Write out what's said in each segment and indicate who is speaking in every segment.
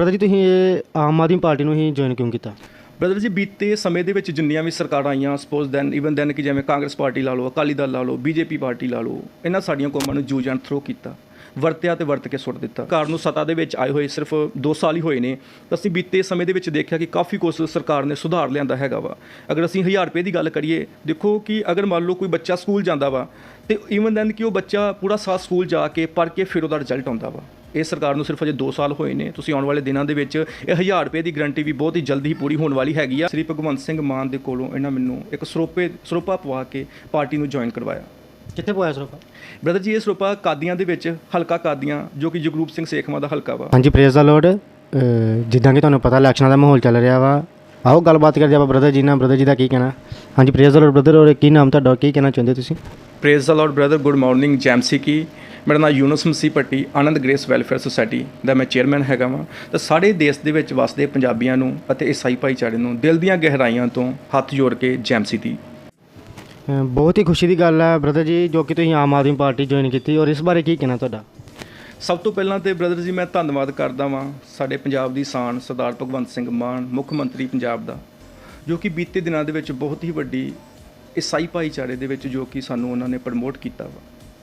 Speaker 1: Brother ਜੀ, ਤੁਸੀਂ ਇਹ ਆਮ ਆਦਮੀ ਪਾਰਟੀ ਨੂੰ ਹੀ ਜੁਆਇਨ ਕਿਉਂ ਕੀਤਾ?
Speaker 2: ਬ੍ਰਦਰ ਜੀ, ਬੀਤੇ ਸਮੇਂ ਦੇ ਵਿੱਚ ਜਿੰਨੀਆਂ ਵੀ ਸਰਕਾਰਾਂ ਆਈਆਂ ਸਪੋਜ਼ ਦੈਨ ਇਵਨ ਦੈਨ ਕਿ ਜਿਵੇਂ ਕਾਂਗਰਸ ਪਾਰਟੀ ਲਾ ਲਓ, ਅਕਾਲੀ ਦਲ ਲਾ ਲਓ, ਬੀਜੇਪੀ ਪਾਰਟੀ ਲਾ ਲਓ, ਇਹਨਾਂ ਸਾਡੀਆਂ ਕੌਮਾਂ ਨੂੰ ਜੂਜ ਐਂਡ ਥਰੋ ਕੀਤਾ, ਵਰਤਿਆ ਤੇ ਵਰਤ ਕੇ ਸੁੱਟ ਦਿੱਤਾ। ਕਾਰ ਨੂੰ ਸਤਾ ਦੇ ਵਿੱਚ ਆਏ ਹੋਏ ਸਿਰਫ 2 ਸਾਲ ਹੀ ਹੋਏ ਨੇ ਅਸੀਂ ਬੀਤੇ ਸਮੇਂ ਦੇ ਵਿੱਚ ਦੇਖਿਆ ਕਿ ਕਾਫੀ ਕੁਛ ਸਰਕਾਰ ਨੇ ਸੁਧਾਰ ਲਿਆਂਦਾ ਹੈਗਾ ਵਾ। ਅਗਰ ਅਸੀਂ 1000 ਰੁਪਏ ਦੀ ਗੱਲ ਕਰੀਏ, ਦੇਖੋ ਕਿ ਅਗਰ ਮੰਨ ਲਓ ਕੋਈ ਬੱਚਾ ਸਕੂਲ ਜਾਂਦਾ ਵਾ, ਤੇ ਇਵਨ ਦੈਨ ਕਿ ਉਹ ਬੱਚਾ ਪੂਰਾ ਸਾਲ ਸਕੂਲ ਜਾ ਕੇ ਪੜ੍ਹ ਕੇ ਫਿਰ ਉਹਦਾ ਰਿਜ਼ਲਟ ਆਉਂਦਾ ਵਾ। ਇਹ ਸਰਕਾਰ ਨੂੰ ਸਿਰਫ ਅਜੇ 2 ਸਾਲ ਹੋਏ ਨੇ। ਤੁਸੀਂ ਆਉਣ ਵਾਲੇ ਦਿਨਾਂ ਦੇ ਵਿੱਚ ਇਹ 1000 ਰੁਪਏ ਦੀ ਗਰੰਟੀ ਵੀ ਬਹੁਤ ਹੀ ਜਲਦੀ ਹੀ ਪੂਰੀ ਹੋਣ ਵਾਲੀ ਹੈਗੀ ਆ। ਸ੍ਰੀ ਭਗਵੰਤ ਸਿੰਘ ਮਾਨ ਦੇ ਕੋਲੋਂ ਇਹਨਾਂ ਮੈਨੂੰ ਇੱਕ ਸਰੋਪੇ ਸਰੋਪਾ ਪਵਾ ਕੇ ਪਾਰਟੀ ਨੂੰ ਜੁਆਇਨ ਕਰਵਾਇਆ।
Speaker 1: ਕਿੱਥੇ ਪੋਇਆ ਸਰੋਪਾ?
Speaker 2: ਬ੍ਰਦਰ ਜੀ ਇਹ ਸਰੋਪਾ ਕਾਦੀਆਂ ਦੇ ਵਿੱਚ ਹਲਕਾ ਕਾਦੀਆਂ ਜੋ ਕਿ ਜਗਰੂਪ ਸਿੰਘ ਸੇਖਵਾਂ ਦਾ ਹਲਕਾ ਵਾ।
Speaker 1: ਹਾਂਜੀ ਪ੍ਰੇਜ਼ ਦਾ ਲੋਰਡ ਜਿੱਦਾਂ ਕਿ ਤੁਹਾਨੂੰ ਪਤਾ ਇਲੈਕਸ਼ਨਾਂ ਦਾ ਮਾਹੌਲ ਚੱਲ ਰਿਹਾ ਵਾ। ਆਓ ਗੱਲਬਾਤ ਕਰਦੇ ਆਪਾਂ ਬ੍ਰਦਰ ਜੀ ਨਾਲ। ਬ੍ਰਦਰ ਜੀ ਦਾ ਕੀ ਕਹਿਣਾ? ਹਾਂਜੀ ਪ੍ਰੇਜ਼ ਦਾ ਲੋਰਡ ਬ੍ਰਦਰ ਔਰ ਕੀ ਨਾਮ ਤੁਹਾਡਾ ਕੀ ਕਹਿਣਾ ਚਾਹੁੰਦੇ ਤੁਸੀਂ?
Speaker 2: Praise the Lord brother good morning ਜੈਮਸੀ ਕੀ ਮੇਰਾ ਨਾਮ Yunus Masih Patti Anand Grace Welfare Society ਦਾ ਮੈਂ ਚੇਅਰਮੈਨ ਹੈਗਾ ਵਾਂ। ਤਾਂ ਸਾਰੇ ਦੇਸ਼ ਦੇ ਵਿੱਚ ਵਸਦੇ ਪੰਜਾਬੀਆਂ ਨੂੰ ਅਤੇ ਈਸਾਈ ਭਾਈਚਾਰੇ ਨੂੰ ਦਿਲ ਦੀਆਂ ਗਹਿਰਾਈਆਂ ਤੋਂ ਹੱਥ ਜੋੜ ਕੇ ਜੈਮਸੀ ਦੀ
Speaker 1: ਬਹੁਤ ਹੀ ਖੁਸ਼ੀ ਦੀ ਗੱਲ ਹੈ ਬ੍ਰਦਰ ਜੀ ਜੋ ਕਿ ਤੁਸੀਂ ਆਮ ਆਦਮੀ ਪਾਰਟੀ ਜੁਆਇਨ ਕੀਤੀ ਔਰ ਇਸ ਬਾਰੇ ਕੀ ਕਹਿਣਾ ਤੁਹਾਡਾ?
Speaker 2: ਸਭ ਤੋਂ ਪਹਿਲਾਂ ਤੇ ਬ੍ਰਦਰ ਜੀ ਮੈਂ ਧੰਨਵਾਦ ਕਰਦਾ ਵਾਂ ਸਾਡੇ ਪੰਜਾਬ ਦੀ ਸ਼ਾਨ ਸਰਦਾਰ ਭਗਵੰਤ ਸਿੰਘ ਮਾਨ ਮੁੱਖ ਮੰਤਰੀ ਪੰਜਾਬ ਦਾ ਜੋ ਕਿ ਬੀਤੇ ਦਿਨਾਂ ਦੇ ਵਿੱਚ ਬਹੁਤ ਹੀ ਵੱਡੀ ਈਸਾਈ ਭਾਈਚਾਰੇ ਦੇ ਵਿੱਚ ਜੋ ਕਿ ਸਾਨੂੰ ਉਹਨਾਂ ਨੇ ਪ੍ਰਮੋਟ ਕੀਤਾ ਵਾ।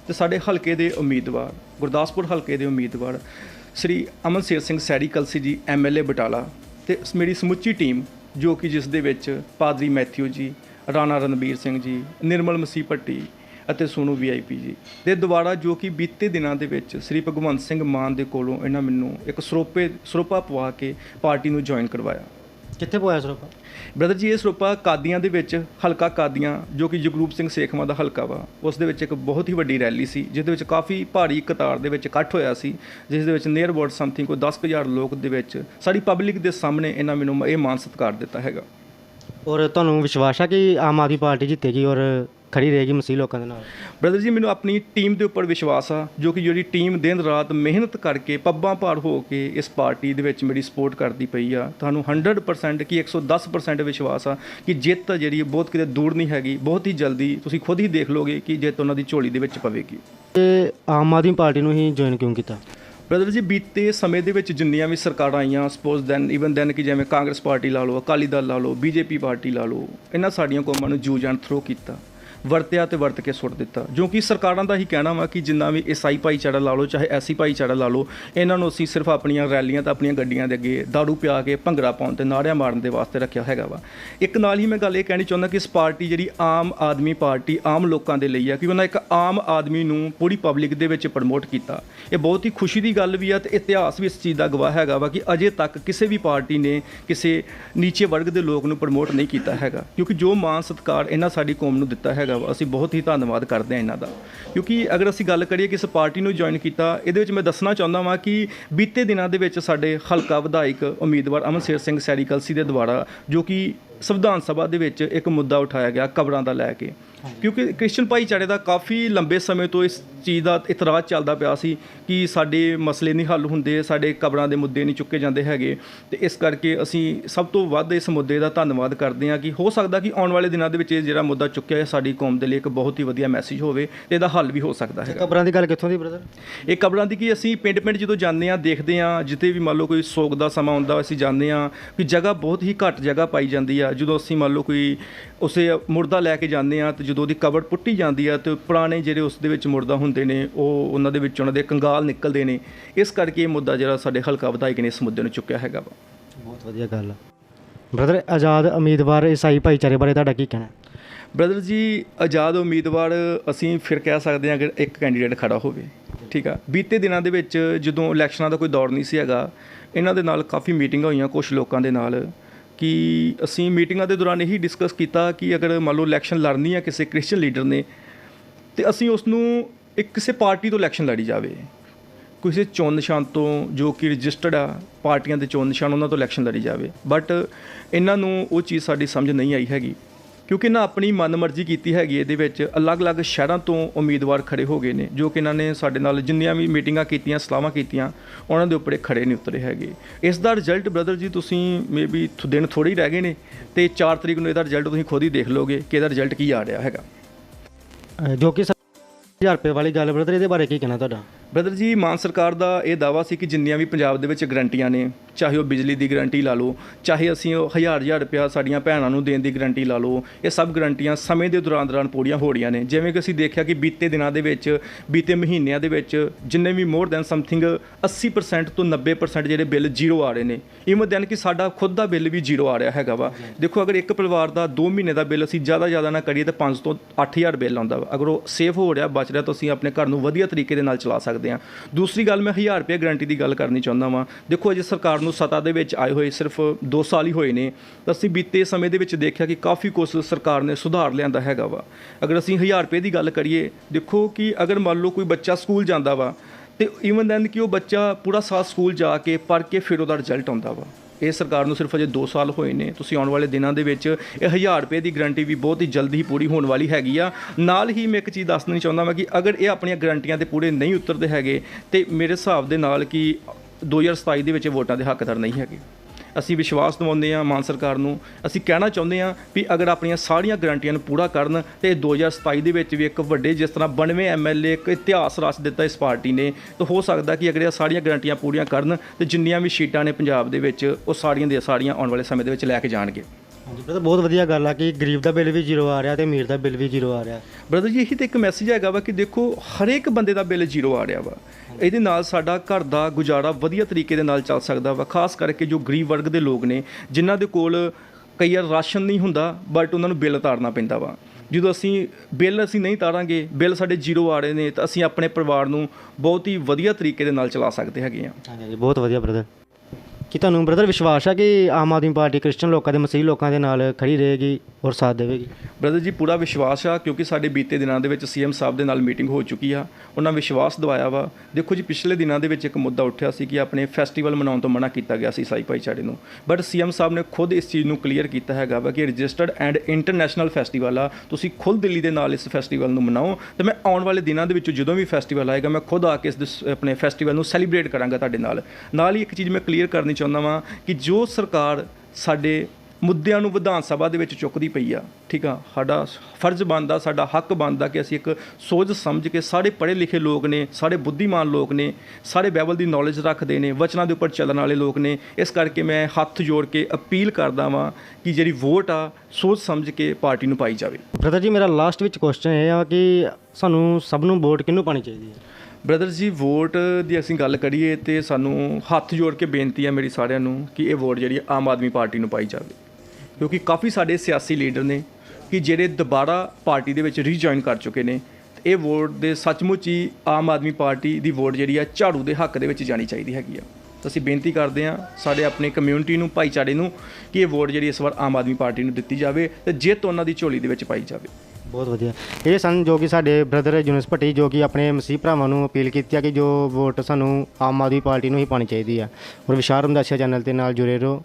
Speaker 2: ਤੇ ਸਾਡੇ ਹਲਕੇ ਦੇ ਉਮੀਦਵਾਰ, ਗੁਰਦਾਸਪੁਰ ਹਲਕੇ ਦੇ ਉਮੀਦਵਾਰ ਸ੍ਰੀ ਅਮਨਸੇਰ ਸਿੰਘ ਸੈਰੀ ਕਲਸੀ ਜੀ ਐਮਐਲਏ ਬਟਾਲਾ ਤੇ ਮੇਰੀ ਸਮੁੱਚੀ ਟੀਮ ਜੋ ਕਿ ਜਿਸ ਦੇ ਵਿੱਚ ਪਾਦਰੀ ਮੈਥਿਊ ਜੀ, ਰਾਣਾ ਰਣਬੀਰ ਸਿੰਘ ਜੀ, ਨਿਰਮਲ ਮਸੀਹ ਭੱਟੀ ਅਤੇ ਸੋਨੂ ਵੀਆਈਪੀ ਜੀ ਦੇ ਦੁਆਰਾ ਜੋ ਕਿ ਬੀਤੇ ਦਿਨਾਂ ਦੇ ਵਿੱਚ ਸ੍ਰੀ ਭਗਵੰਤ ਸਿੰਘ ਮਾਨ ਦੇ ਕੋਲੋਂ ਇਹਨਾਂ ਮੈਨੂੰ ਇੱਕ ਸਰੋਪੇ, ਸਰੋਪਾ ਪਵਾ ਕੇ ਪਾਰਟੀ ਨੂੰ ਜੁਆਇਨ ਕਰਵਾਇਆ।
Speaker 1: ਕਿੱਥੇ ਪੋਇਆ ਸਰੋਪਾ?
Speaker 2: ਬ੍ਰਦਰ ਜੀ ਇਹ ਸਰੋਪਾ ਕਾਦੀਆਂ ਦੇ ਵਿੱਚ ਹਲਕਾ ਕਾਦੀਆਂ ਜੋ ਕਿ ਜਗਰੂਪ ਸਿੰਘ ਸੇਖਵਾਂ ਦਾ ਹਲਕਾ ਵਾ ਉਸ ਦੇ ਵਿੱਚ ਇੱਕ ਬਹੁਤ ਹੀ ਵੱਡੀ ਰੈਲੀ ਸੀ ਜਿਸ ਦੇ ਵਿੱਚ ਕਾਫੀ ਭਾਰੀ ਕਤਾਰ ਦੇ ਵਿੱਚ ਇਕੱਠ ਹੋਇਆ ਸੀ ਜਿਸ ਦੇ ਵਿੱਚ ਨੀਅਰ ਅਬਾਊਟ ਸਮਥਿੰਗ ਕੋਈ 10000 ਲੋਕ ਦੇ ਵਿੱਚ ਸਾਡੀ ਪਬਲਿਕ ਦੇ ਸਾਹਮਣੇ ਇਹਨਾਂ ਮੈਨੂੰ ਇਹ ਮਾਨ ਸਤਿਕਾਰ ਦਿੱਤਾ ਹੈਗਾ।
Speaker 1: ਔਰ ਤੁਹਾਨੂੰ ਵਿਸ਼ਵਾਸ ਹੈ ਕਿ ਆਮ ਆਦਮੀ ਪਾਰਟੀ ਜਿੱਤੇਗੀ ਔਰ ਖੜੀ ਰਹੇਗੀ ਮਸੀਹ ਲੋਕਾਂ ਦੇ ਨਾਲ।
Speaker 2: ਬ੍ਰਦਰ ਜੀ ਮੈਨੂੰ ਆਪਣੀ ਟੀਮ ਦੇ ਉੱਪਰ ਵਿਸ਼ਵਾਸ ਆ ਜੋ ਕਿ ਜਿਹੜੀ ਟੀਮ ਦਿਨ ਰਾਤ ਮਿਹਨਤ ਕਰਕੇ ਪੱਬਾਂ ਭਾਰ ਹੋ ਕੇ ਇਸ ਪਾਰਟੀ ਦੇ ਵਿੱਚ ਮੇਰੀ ਸਪੋਰਟ ਕਰਦੀ ਪਈ ਆ। ਤੁਹਾਨੂੰ 100% ਕੀ 110% ਵਿਸ਼ਵਾਸ ਆ ਕਿ ਜਿੱਤ ਜਿਹੜੀ ਬਹੁਤ ਕਿਤੇ ਦੂਰ ਨਹੀਂ ਹੈਗੀ ਬਹੁਤ ਹੀ ਜਲਦੀ ਤੁਸੀਂ ਖੁਦ ਹੀ ਦੇਖ ਲੋਗੇ ਕਿ ਜਿੱਤ ਉਹਨਾਂ ਦੀ ਝੋਲੀ ਦੇ ਵਿੱਚ ਪਵੇਗੀ।
Speaker 1: ਤੇ ਆਮ ਆਦਮੀ ਪਾਰਟੀ ਨੂੰ ਹੀ ਜੁਆਇਨ ਕਿਉਂ ਕੀਤਾ?
Speaker 2: ਬ੍ਰਦਰ ਜੀ ਬੀਤੇ ਸਮੇਂ ਦੇ ਵਿੱਚ ਜਿੰਨੀਆਂ ਵੀ ਸਰਕਾਰਾਂ ਆਈਆਂ ਸਪੋਜ਼ ਦੈਨ ਇਵਨ ਦੈਨ ਕਿ ਜਿਵੇਂ ਕਾਂਗਰਸ ਪਾਰਟੀ ਲਾ ਲਓ ਅਕਾਲੀ ਦਲ ਲਾ ਲਓ ਬੀਜੇਪੀ ਪਾਰਟੀ ਲਾ ਲਓ ਇਹਨਾਂ ਸਾਡੀਆਂ ਕੌਮਾਂ ਨੂੰ ਜੂਜ ਐਂਡ ਥਰੋ ਕੀਤਾ। ਵਰਤਿਆ ਤੇ ਵਰਤ ਕੇ ਸੁੱਟ ਦਿੱਤਾ। ਜੋ ਕਿ ਸਰਕਾਰਾਂ ਦਾ ਹੀ ਕਹਿਣਾ ਵਾ ਕਿ ਜਿੰਨਾ ਵੀ ਈਸਾਈ ਭਾਈਚਾਰਾ ਲਾ ਲਓ, ਚਾਹੇ ਐਸੀ ਭਾਈਚਾਰਾ ਲਾ ਲਓ, ਇਹਨਾਂ ਨੂੰ ਅਸੀਂ ਸਿਰਫ ਆਪਣੀਆਂ ਰੈਲੀਆਂ ਤੇ ਆਪਣੀਆਂ ਗੱਡੀਆਂ ਦੇ ਅੱਗੇ ਦਾਰੂ ਪਿਆ ਕੇ ਭੰਗੜਾ ਪਾਉਣ ਤੇ ਨਾਰਿਆਂ ਮਾਰਨ ਦੇ ਵਾਸਤੇ ਰੱਖਿਆ ਹੈਗਾ ਵਾ। ਇੱਕ ਨਾਲ ਹੀ ਮੈਂ ਗੱਲ ਇਹ ਕਹਿਣੀ ਚਾਹੁੰਦਾ ਕਿ ਇਸ ਪਾਰਟੀ ਜਿਹੜੀ ਆਮ ਆਦਮੀ ਪਾਰਟੀ ਆਮ ਲੋਕਾਂ ਦੇ ਲਈ ਆ ਕਿ ਉਹਨਾਂ ਇੱਕ ਆਮ ਆਦਮੀ ਨੂੰ ਪੂਰੀ ਪਬਲਿਕ ਦੇ ਵਿੱਚ ਪ੍ਰਮੋਟ ਕੀਤਾ। ਇਹ ਬਹੁਤ ਹੀ ਖੁਸ਼ੀ ਦੀ ਗੱਲ ਵੀ ਆ ਤੇ ਇਤਿਹਾਸ ਵੀ ਇਸ ਚੀਜ਼ ਦਾ ਗਵਾਹ ਹੈਗਾ ਵਾ ਕਿ ਅਜੇ ਤੱਕ ਕਿਸੇ ਵੀ ਪਾਰਟੀ ਨੇ ਕਿਸੇ ਨੀਚੇ ਵਰਗ ਦੇ ਲੋਕ ਨੂੰ ਪ੍ਰਮੋਟ ਨਹੀਂ ਕੀਤਾ ਹੈਗਾ। ਕਿਉਂਕਿ ਜੋ ਮਾਨ ਸਤਕਾਰ ਇਹਨਾਂ ਸਾਡੀ ਕੌਮ ਨੂੰ ਦਿੱਤਾ ਹੈਗਾ ਵਾ, ਅਸੀਂ ਬਹੁਤ ਹੀ ਧੰਨਵਾਦ ਕਰਦੇ ਹਾਂ ਇਹਨਾਂ ਦਾ। ਕਿਉਂਕਿ ਅਗਰ ਅਸੀਂ ਗੱਲ ਕਰੀਏ ਕਿਸ ਪਾਰਟੀ ਨੂੰ ਜੁਆਇਨ ਕੀਤਾ, ਇਹਦੇ ਵਿੱਚ ਮੈਂ ਦੱਸਣਾ ਚਾਹੁੰਦਾ ਵਾਂ ਕਿ ਬੀਤੇ ਦਿਨਾਂ ਦੇ ਵਿੱਚ ਸਾਡੇ ਹਲਕਾ ਵਿਧਾਇਕ ਉਮੀਦਵਾਰ ਅਮਨ ਸ਼ੇਰ ਸਿੰਘ ਸੈਰੀਕਲਸੀ ਦੇ ਦੁਆਰਾ, ਜੋ ਕਿ ਸੰਵਿਧਾਨ ਸਭਾ ਦੇ ਵਿੱਚ ਇੱਕ ਮੁੱਦਾ ਉਠਾਇਆ ਗਿਆ ਕਬਰਾਂ ਦਾ ਲੈ ਕੇ। ਕਿਉਂਕਿ ਕ੍ਰਿਸਚਨ ਭਾਈਚਾਰੇ ਦਾ ਕਾਫੀ ਲੰਬੇ ਸਮੇਂ ਤੋਂ ਇਸ ਚੀਜ਼ ਦਾ ਇਤਰਾਜ਼ ਚੱਲਦਾ ਪਿਆ ਸੀ ਕਿ ਸਾਡੇ ਮਸਲੇ ਨਹੀਂ ਹੱਲ ਹੁੰਦੇ ਸਾਡੇ ਕਬਰਾਂ ਦੇ ਮੁੱਦੇ ਨਹੀਂ ਚੁੱਕੇ ਜਾਂਦੇ ਹੈਗੇ। ਤੇ ਇਸ ਕਰਕੇ ਅਸੀਂ ਸਭ ਤੋਂ ਵੱਧ ਇਸ ਮੁੱਦੇ ਦਾ ਧੰਨਵਾਦ ਕਰਦੇ ਹਾਂ ਕਿ ਹੋ ਸਕਦਾ ਕਿ ਆਉਣ ਵਾਲੇ ਦਿਨਾਂ ਦੇ ਵਿੱਚ ਇਹ ਜਿਹੜਾ ਮੁੱਦਾ ਚੁੱਕਿਆ ਹੈ ਸਾਡੀ ਕੌਮ ਦੇ ਲਈ ਇੱਕ ਬਹੁਤ ਹੀ ਵਧੀਆ ਮੈਸੇਜ ਹੋਵੇ ਤੇ ਇਹਦਾ ਹੱਲ ਵੀ ਹੋ ਸਕਦਾ ਹੈਗਾ।
Speaker 1: ਕਬਰਾਂ ਦੀ ਗੱਲ ਕਿੱਥੋਂ ਦੀ ਬ੍ਰਦਰ
Speaker 2: ਇਹ ਕਬਰਾਂ ਦੀ ਕੀ ਅਸੀਂ ਪਿੰਡ ਪਿੰਡ ਜਦੋਂ ਜਾਂਦੇ ਆ ਦੇਖਦੇ ਆ ਜਿੱਥੇ ਵੀ ਮੰਨ ਲਓ ਕੋਈ ਸੋਗ ਦਾ ਸਮਾਂ ਹੁੰਦਾ ਅਸੀਂ ਜਾਂਦੇ ਆ ਕਿ ਜਗ੍ਹਾ ਬਹੁਤ ਹੀ ਘੱਟ ਜਗ੍ਹਾ ਪਾਈ ਜਾਂਦੀ ਆ। ਜਦੋਂ ਅਸੀਂ ਮੰਨ ਲਓ ਕੋਈ ਉਸੇ ਮੁਰਦਾ ਲੈ ਕੇ ਜਾਂਦੇ ਆ ਤੇ ਜਦੋਂ ਉਹਦੀ ਕਬਰ ਪੁੱਟੀ ਜਾਂਦੀ ਆ ਤੇ ਪੁਰਾਣੇ ਜਿਹੜੇ ਉਸ ਦੇ ਵਿੱਚ ਮੁਰਦਾ ਹੁੰਦੇ ਨੇ ਉਹ ਉਹਨਾਂ ਦੇ ਵਿੱਚ ਉਹਨਾਂ ਦੇ ਕੰਗਾਲ ਨਿਕਲਦੇ ਨੇ। ਇਸ ਕਰਕੇ ਇਹ ਮੁੱਦਾ ਜਿਹੜਾ ਸਾਡੇ ਹਲਕਾ ਵਿਧਾਇਕ ਨੇ ਇਸ ਮੁੱਦੇ ਨੂੰ ਚੁੱਕਿਆ ਹੈਗਾ ਵਾ।
Speaker 1: ਬਹੁਤ ਵਧੀਆ ਗੱਲ ਆ। ਬ੍ਰਦਰ ਆਜ਼ਾਦ ਉਮੀਦਵਾਰ ਈਸਾਈ ਭਾਈਚਾਰੇ ਬਾਰੇ ਤੁਹਾਡਾ ਕੀ ਕਹਿਣਾ?
Speaker 2: ਬ੍ਰਦਰ ਜੀ ਆਜ਼ਾਦ ਉਮੀਦਵਾਰ ਅਸੀਂ ਫਿਰ ਕਹਿ ਸਕਦੇ ਹਾਂ ਅਗਰ ਇੱਕ ਕੈਂਡੀਡੇਟ ਖੜਾ ਹੋਵੇ ਠੀਕ ਆ? ਬੀਤੇ ਦਿਨਾਂ ਦੇ ਵਿੱਚ ਜਦੋਂ ਇਲੈਕਸ਼ਨਾਂ ਦਾ ਕੋਈ ਦੌਰ ਨਹੀਂ ਸੀ ਹੈਗਾ ਇਹਨਾਂ ਦੇ ਨਾਲ ਕਾਫੀ ਮੀਟਿੰਗਾਂ ਹੋਈਆਂ ਕੁਝ ਲੋਕਾਂ ਦੇ ਨਾਲ। ਕਿ ਅਸੀਂ ਮੀਟਿੰਗਾਂ ਦੇ ਦੌਰਾਨ ਇਹੀ ਡਿਸਕਸ ਕੀਤਾ ਕਿ ਅਗਰ ਮੰਨ ਲਓ ਇਲੈਕਸ਼ਨ ਲੜਨੀ ਹੈ ਕਿਸੇ ਕ੍ਰਿਸਚੀਅਨ ਲੀਡਰ ਨੇ, ਤੇ ਅਸੀਂ ਉਸ ਨੂੰ ਇੱਕ ਕਿਸੇ ਪਾਰਟੀ ਤੋਂ ਇਲੈਕਸ਼ਨ ਲੜੀ ਜਾਵੇ। ਕਿਸੇ ਚੋਣ ਨਿਸ਼ਾਨ ਤੋਂ ਜੋ ਕਿ ਰਜਿਸਟਰਡ ਆ, ਪਾਰਟੀਆਂ ਦੇ ਚੋਣ ਨਿਸ਼ਾਨ ਉਹਨਾਂ ਤੋਂ ਇਲੈਕਸ਼ਨ ਲੜੀ ਜਾਵੇ। ਬਟ ਇਹਨਾਂ ਨੂੰ ਉਹ ਚੀਜ਼ ਸਾਡੀ ਸਮਝ ਨਹੀਂ ਆਈ ਹੈਗੀ। ਕਿਉਂਕਿ ਇਹਨਾਂ ਆਪਣੀ ਮਨਮਰਜ਼ੀ ਕੀਤੀ ਹੈਗੀ ਇਹਦੇ ਵਿੱਚ ਅਲੱਗ-ਅਲੱਗ ਸ਼ਹਿਰਾਂ ਤੋਂ ਉਮੀਦਵਾਰ ਖੜੇ ਹੋ ਗਏ ਨੇ ਜੋ ਕਿ ਇਹਨਾਂ ਨੇ ਸਾਡੇ ਨਾਲ ਜਿੰਨੀਆਂ ਵੀ ਮੀਟਿੰਗਾਂ ਕੀਤੀਆਂ ਸਲਾਹਾਂ ਕੀਤੀਆਂ ਉਹਨਾਂ ਦੇ ਉੱਪਰ ਖੜੇ ਨਹੀਂ ਉਤਰੇ ਹੈਗੇ। ਇਸ ਦਾ ਰਿਜ਼ਲਟ ਬ੍ਰਦਰ ਜੀ ਤੁਸੀਂ ਮੇਬੀ ਦਿਨ ਥੋੜੇ ਹੀ ਰਹਿ ਗਏ ਨੇ ਤੇ 4 ਤਰੀਕ ਨੂੰ ਇਹਦਾ ਰਿਜ਼ਲਟ ਤੁਸੀਂ ਖੁਦ ਹੀ ਦੇਖ ਲਓਗੇ ਕਿ ਇਹਦਾ ਰਿਜ਼ਲਟ ਕੀ ਆ ਰਿਹਾ ਹੈਗਾ।
Speaker 1: ਜੋ ਕਿ 1000 ਰੁਪਏ ਵਾਲੀ ਗੱਲ ਬ੍ਰਦਰ ਇਹਦੇ ਬਾਰੇ ਕੀ ਕਹਿਣਾ ਤੁਹਾਡਾ?
Speaker 2: ਬ੍ਰਦਰ ਜੀ ਮਾਨ ਸਰਕਾਰ ਦਾ ਇਹ ਦਾਵਾ ਸੀ ਕਿ ਜਿੰਨੀਆਂ ਵੀ ਪੰਜਾਬ ਦੇ ਵਿੱਚ ਗਰੰਟੀਆਂ ਨੇ ਚਾਹੇ ਉਹ ਬਿਜਲੀ ਦੀ ਗਰੰਟੀ ਲਾ ਲਓ, ਚਾਹੇ ਅਸੀਂ ਉਹ ਹਜ਼ਾਰ ਹਜ਼ਾਰ ਰੁਪਇਆ ਸਾਡੀਆਂ ਭੈਣਾਂ ਨੂੰ ਦੇਣ ਦੀ ਗਰੰਟੀ ਲਾ ਲਓ, ਇਹ ਸਭ ਗਰੰਟੀਆਂ ਸਮੇਂ ਦੇ ਦੌਰਾਨ ਦੌਰਾਨ ਪੂਰੀਆਂ ਹੋ ਰਹੀਆਂ ਨੇ। ਜਿਵੇਂ ਕਿ ਅਸੀਂ ਦੇਖਿਆ ਕਿ ਬੀਤੇ ਦਿਨਾਂ ਦੇ ਵਿੱਚ, ਬੀਤੇ ਮਹੀਨਿਆਂ ਦੇ ਵਿੱਚ ਜਿੰਨੇ ਵੀ ਮੋਰ ਦੈਨ ਸਮਥਿੰਗ 80% ਤੋਂ 90% ਜਿਹੜੇ ਬਿੱਲ ਜ਼ੀਰੋ ਆ ਰਹੇ ਨੇ। ਇਵਨ ਦੈਨ ਕਿ ਸਾਡਾ ਖੁਦ ਦਾ ਬਿੱਲ ਵੀ ਜ਼ੀਰੋ ਆ ਰਿਹਾ ਹੈਗਾ ਵਾ। ਦੇਖੋ, ਅਗਰ ਇੱਕ ਪਰਿਵਾਰ ਦਾ 2 ਮਹੀਨੇ ਦਾ ਬਿੱਲ ਅਸੀਂ ਜ਼ਿਆਦਾ ਜ਼ਿਆਦਾ ਨਾ ਕਰੀਏ ਤਾਂ 5 ਤੋਂ 8000 ਬਿੱਲ ਆਉਂਦਾ ਵਾ। ਅਗਰ ਉਹ ਸੇਫ ਹੋ ਰਿਹਾ, ਬਚ ਰਿਹਾ ਤਾਂ ਅਸੀਂ ਆਪਣੇ ਘਰ ਨੂੰ ਵਧੀਆ ਤਰੀਕੇ ਦੇ ਨਾਲ ਚਲਾ ਸਕਦੇ ਹਾਂ। ਦੂਸਰੀ ਗੱਲ ਮੈਂ 1000 ਰੁਪਏ ਗਾਰੰਟੀ ਦੀ ਗੱਲ ਕਰਨੀ ਚਾਹੁੰਦਾ ਵਾਂ। ਦੇਖੋ, ਅਜੇ ਸਰਕਾਰ ਨੂੰ ਸੱਤਾ ਦੇ ਵਿੱਚ ਆਏ ਹੋਏ ਸਿਰਫ 2 ਸਾਲ ਹੀ ਹੋਏ ਨੇ, ਤਾਂ ਅਸੀਂ ਬੀਤੇ ਸਮੇਂ ਦੇ ਵਿੱਚ ਦੇਖਿਆ ਕਿ ਕਾਫੀ ਕੁਝ ਸਰਕਾਰ ਨੇ ਸੁਧਾਰ ਲਿਆਂਦਾ ਹੈਗਾ ਵਾ। ਅਗਰ ਅਸੀਂ 1000 ਰੁਪਏ ਦੀ ਗੱਲ ਕਰੀਏ, ਦੇਖੋ ਕਿ ਅਗਰ ਮੰਨ ਲਓ ਕੋਈ ਬੱਚਾ ਸਕੂਲ ਜਾਂਦਾ ਵਾ, ਤੇ ਈਵਨ ਦੈਨ ਕਿ ਉਹ ਬੱਚਾ ਪੂਰਾ ਸਾਲ ਸਕੂਲ ਜਾ ਕੇ ਪੜ੍ਹ ਕੇ ਫਿਰ ਉਹਦਾ ਰਿਜ਼ਲਟ ਆਉਂਦਾ ਵਾ। ਇਹ ਸਰਕਾਰ ਨੂੰ ਸਿਰਫ ਅਜੇ 2 ਸਾਲ ਹੋਏ ਨੇ, ਤੁਸੀਂ ਆਉਣ ਵਾਲੇ ਦਿਨਾਂ ਦੇ ਵਿੱਚ ਇਹ 1000 ਰੁਪਏ ਦੀ ਗਾਰੰਟੀ ਵੀ ਬਹੁਤ ਹੀ ਜਲਦੀ ਹੀ ਪੂਰੀ ਹੋਣ ਵਾਲੀ ਹੈਗੀ ਆ। ਨਾਲ ਹੀ ਮੈਂ ਇੱਕ ਚੀਜ਼ ਦੱਸਣਾ ਨਹੀਂ ਚਾਹੁੰਦਾ ਮੈਂ ਕਿ ਅਗਰ ਇਹ ਆਪਣੀਆਂ ਗਾਰੰਟੀਆਂ ਤੇ ਪੂਰੇ ਨਹੀਂ ਉਤਰਦੇ ਹੈਗੇ, ਤੇ ਮੇਰੇ ਹਿਸਾਬ ਦੇ ਨਾਲ ਕਿ 2027 ਦੇ ਵਿੱਚ ਵੋਟਾਂ ਦੇ ਹੱਕਦਾਰ ਨਹੀਂ ਹੈਗੇ। ਅਸੀਂ ਵਿਸ਼ਵਾਸ ਦਿਵਾਉਂਦੇ ਹਾਂ ਮਾਨ ਸਰਕਾਰ ਨੂੰ। ਅਸੀਂ ਕਹਿਣਾ ਚਾਹੁੰਦੇ ਹਾਂ ਵੀ ਅਗਰ ਆਪਣੀਆਂ ਸਾਰੀਆਂ ਗਰੰਟੀਆਂ ਨੂੰ ਪੂਰਾ ਕਰਨ ਤੇ 2027 ਦੇ ਵਿੱਚ ਵੀ ਇੱਕ ਵੱਡੇ ਜਿਸ ਤਰ੍ਹਾਂ 92 ਐਮਐਲਏ ਇੱਕ ਇਤਿਹਾਸ ਰਚ ਦਿੱਤਾ ਇਸ ਪਾਰਟੀ ਨੇ, ਤਾਂ ਹੋ ਸਕਦਾ ਕਿ ਅਗਰ ਇਹ ਸਾਰੀਆਂ ਗਰੰਟੀਆਂ ਪੂਰੀਆਂ ਕਰਨ ਤੇ ਜਿੰਨੀਆਂ ਵੀ ਸੀਟਾਂ ਨੇ ਪੰਜਾਬ ਦੇ ਵਿੱਚ, ਉਹ ਸਾਰੀਆਂ ਦੀਆਂ ਸਾਰੀਆਂ ਆਉਣ ਵਾਲੇ ਸਮੇਂ ਦੇ ਵਿੱਚ ਲੈ ਕੇ ਜਾਣਗੇ।
Speaker 1: ਹਾਂਜੀ। ਬ੍ਰਦਰ ਬਹੁਤ ਵਧੀਆ ਗੱਲ ਆ ਕਿ ਗਰੀਬ ਦਾ ਬਿੱਲ ਵੀ ਜ਼ੀਰੋ ਆ ਰਿਹਾ ਤੇ ਅਮੀਰ ਦਾ ਬਿੱਲ ਵੀ ਜ਼ੀਰੋ ਆ ਰਿਹਾ।
Speaker 2: ਬ੍ਰਦਰ ਜੀ ਇਹੀ ਤਾਂ ਇੱਕ ਮੈਸੇਜ ਹੈਗਾ ਵਾ ਕਿ ਦੇਖੋ ਹਰੇਕ ਬੰਦੇ ਦਾ ਬਿੱਲ ਜ਼ੀਰੋ ਆ ਰਿਹਾ ਵਾ। ਇਹਦੇ ਨਾਲ ਸਾਡਾ ਘਰ ਦਾ ਗੁਜ਼ਾਰਾ ਵਧੀਆ ਤਰੀਕੇ ਦੇ ਨਾਲ ਚੱਲ ਸਕਦਾ ਵਾ ਖਾਸ ਕਰਕੇ ਜੋ ਗਰੀਬ ਵਰਗ ਦੇ ਲੋਕ ਨੇ ਜਿਨ੍ਹਾਂ ਦੇ ਕੋਲ ਕਈ ਵਾਰ ਰਾਸ਼ਨ ਨਹੀਂ ਹੁੰਦਾ ਬਟ ਉਹਨਾਂ ਨੂੰ ਬਿੱਲ ਤਾਰਨਾ ਪੈਂਦਾ ਵਾ। ਜਦੋਂ ਅਸੀਂ ਬਿੱਲ ਅਸੀਂ ਨਹੀਂ ਤਾਰਾਂਗੇ ਬਿੱਲ ਸਾਡੇ ਜ਼ੀਰੋ ਆ ਰਹੇ ਨੇ ਤਾਂ ਅਸੀਂ ਆਪਣੇ ਪਰਿਵਾਰ ਨੂੰ ਬਹੁਤ ਹੀ ਵਧੀਆ ਤਰੀਕੇ ਦੇ ਨਾਲ ਚਲਾ ਸਕਦੇ ਹੈਗੇ
Speaker 1: ਹਾਂਜੀ ਹਾਂਜੀ ਬਹੁਤ ਵਧੀਆ ਬ੍ਰਦਰ ਕਿ ਤੁਹਾਨੂੰ ਬ੍ਰਦਰ ਵਿਸ਼ਵਾਸ ਆ ਕਿ ਆਮ ਆਦਮੀ ਪਾਰਟੀ ਕ੍ਰਿਸਚਨ ਲੋਕਾਂ ਦੇ, ਮਸੀਹ ਲੋਕਾਂ ਦੇ ਨਾਲ ਖੜੀ ਰਹੇਗੀ ਔਰ ਸਾਥ ਦੇਵੇਗੀ?
Speaker 2: ਬ੍ਰਦਰ ਜੀ, ਪੂਰਾ ਵਿਸ਼ਵਾਸ ਆ, ਕਿਉਂਕਿ ਸਾਡੇ ਬੀਤੇ ਦਿਨਾਂ ਦੇ ਵਿੱਚ ਸੀਐਮ ਸਾਹਿਬ ਦੇ ਨਾਲ ਮੀਟਿੰਗ ਹੋ ਚੁੱਕੀ ਆ। ਉਹਨਾਂ ਵਿਸ਼ਵਾਸ ਦਵਾਇਆ ਵਾ। ਦੇਖੋ ਜੀ, ਪਿਛਲੇ ਦਿਨਾਂ ਦੇ ਵਿੱਚ ਇੱਕ ਮੁੱਦਾ ਉੱਠਿਆ ਸੀ ਕਿ ਆਪਣੇ ਫੈਸਟੀਵਲ ਮਨਾਉਣ ਤੋਂ ਮਨਾ ਕੀਤਾ ਗਿਆ ਸੀ ਸਾਈ ਭਾਈਚਾਰੇ ਨੂੰ। ਬਟ ਸੀਐਮ ਸਾਹਿਬ ਨੇ ਖੁਦ ਇਸ ਚੀਜ਼ ਨੂੰ ਕਲੀਅਰ ਕੀਤਾ ਹੈਗਾ ਵਾ ਕਿ ਰਜਿਸਟਰਡ ਐਂਡ ਇੰਟਰਨੈਸ਼ਨਲ ਫੈਸਟੀਵਲ ਆ। ਤੁਸੀਂ ਖੁਦ ਦਿੱਲੀ ਦੇ ਨਾਲ ਇਸ ਫੈਸਟੀਵਲ ਨੂੰ ਮਨਾਓ ਤੇ ਮੈਂ ਆਉਣ ਵਾਲੇ ਦਿਨਾਂ ਦੇ ਵਿੱਚ ਜਦੋਂ ਵੀ ਫੈਸਟੀਵਲ ਆਏਗਾ, ਮੈਂ ਖੁਦ ਆ ਕੇ ਇਸ ਦਿਸ- ਆਪਣੇ ਫੈਸਟੀਵਲ ਨੂੰ ਸੈਲੀਬ੍ਰੇਟ ਕਰਾਂਗਾ ਤੁਹਾਡੇ ਨਾਲ। ਨਾਲ ਹੀ ਇੱਕ ਚੀਜ਼ ਮੈਂ ਕਲੀਅਰ ਕਰਨੀ ਚਾਹੁੰਦਾ ਵਾਂ ਕਿ ਜੋ ਸਰਕਾਰ ਸਾਡੇ ਮੁੱਦਿਆਂ ਨੂੰ ਵਿਧਾਨ ਸਭਾ ਦੇ ਵਿੱਚ ਚੁੱਕਦੀ ਪਈ ਆ, ਠੀਕ ਆ, ਸਾਡਾ ਫਰਜ਼ ਬਣਦਾ, ਸਾਡਾ ਹੱਕ ਬਣਦਾ ਕਿ ਅਸੀਂ ਇੱਕ ਸੋਚ ਸਮਝ ਕੇ ਸਾਰੇ ਪੜ੍ਹੇ ਲਿਖੇ ਲੋਕ ਨੇ, ਸਾਰੇ ਬੁੱਧੀਮਾਨ ਲੋਕ ਨੇ, ਸਾਰੇ ਬਾਈਬਲ ਦੀ ਨੌਲੇਜ ਰੱਖਦੇ ਨੇ, ਵਚਨਾਂ ਦੇ ਉੱਪਰ ਚੱਲਣ ਵਾਲੇ ਲੋਕ ਨੇ, ਇਸ ਕਰਕੇ ਮੈਂ ਹੱਥ ਜੋੜ ਕੇ ਅਪੀਲ ਕਰਦਾ ਵਾਂ ਕਿ ਜਿਹੜੀ ਵੋਟ ਆ ਸੋਚ ਸਮਝ ਕੇ ਪਾਰਟੀ ਨੂੰ ਪਾਈ ਜਾਵੇ।
Speaker 1: ਬ੍ਰਦਰ ਜੀ, ਮੇਰਾ ਲਾਸਟ ਵਿੱਚ ਕੁਐਸਚਨ ਇਹ ਆ ਕਿ ਸਾਨੂੰ ਸਭ ਨੂੰ ਵੋਟ ਕਿਹਨੂੰ ਪਾਣੀ ਚਾਹੀਦੀ ਹੈ?
Speaker 2: ਬ੍ਰਦਰ ਜੀ ਵੋਟ ਦੀ ਅਸੀਂ ਗੱਲ ਕਰੀਏ ਤੇ ਸਾਨੂੰ ਹੱਥ ਜੋੜ ਕੇ ਬੇਨਤੀ ਹੈ ਮੇਰੀ ਸਾਰਿਆਂ ਨੂੰ ਕਿ ਇਹ ਵੋਟ ਜਿਹੜੀ ਆਮ ਆਦਮੀ ਪਾਰਟੀ ਨੂੰ ਪਾਈ ਜਾਵੇ। ਕਿਉਂਕਿ ਕਾਫੀ ਸਾਡੇ ਸਿਆਸੀ ਲੀਡਰ ਨੇ ਕਿ ਜਿਹੜੇ ਦੁਬਾਰਾ ਪਾਰਟੀ ਦੇ ਵਿੱਚ ਰੀਜੁਆਇਨ ਕਰ ਚੁੱਕੇ ਨੇ ਇਹ ਵੋਟ ਦੇ ਸੱਚਮੁੱਚ ਹੀ ਆਮ ਆਦਮੀ ਪਾਰਟੀ ਦੀ ਵੋਟ ਜਿਹੜੀ ਆ ਝਾੜੂ ਦੇ ਹੱਕ ਦੇ ਵਿੱਚ ਜਾਣੀ ਚਾਹੀਦੀ ਹੈਗੀ ਆ। ਤਾਂ ਅਸੀਂ ਬੇਨਤੀ ਕਰਦੇ ਹਾਂ ਸਾਡੇ ਆਪਣੇ ਕਮਿਊਨਿਟੀ ਨੂੰ, ਭਾਈਚਾਰੇ ਨੂੰ ਕਿ ਇਹ ਵੋਟ ਜਿਹੜੀ ਇਸ ਵਾਰ ਆਮ ਆਦਮੀ ਪਾਰਟੀ ਨੂੰ ਦਿੱਤੀ ਜਾਵੇ ਤੇ ਜਿੱਤ ਉਹਨਾਂ ਦੀ ਝੋਲੀ ਦੇ ਵਿੱਚ ਪਾਈ ਜਾਵੇ।
Speaker 1: ਬਹੁਤ ਵਧੀਆ। ਇਹ ਸਨ ਜੋ ਕਿ ਸਾਡੇ ਬ੍ਰਦਰ ਜੁਨਸ ਭੱਟੀ ਜੋ ਕਿ ਆਪਣੇ ਮਸੀਹ ਭਰਾਵਾਂ ਨੂੰ ਅਪੀਲ ਕੀਤੀ ਆ ਕਿ ਜੋ ਵੋਟ ਸਾਨੂੰ ਆਮ ਆਦਮੀ ਪਾਰਟੀ ਨੂੰ ਹੀ ਪਾਣੀ ਚਾਹੀਦੀ ਆ। ਔਰ ਵਿਸ਼ਾਲ ਰਮਦਾਸੀਆ ਚੈਨਲ ਦੇ ਨਾਲ ਜੁੜੇ ਰਹੋ।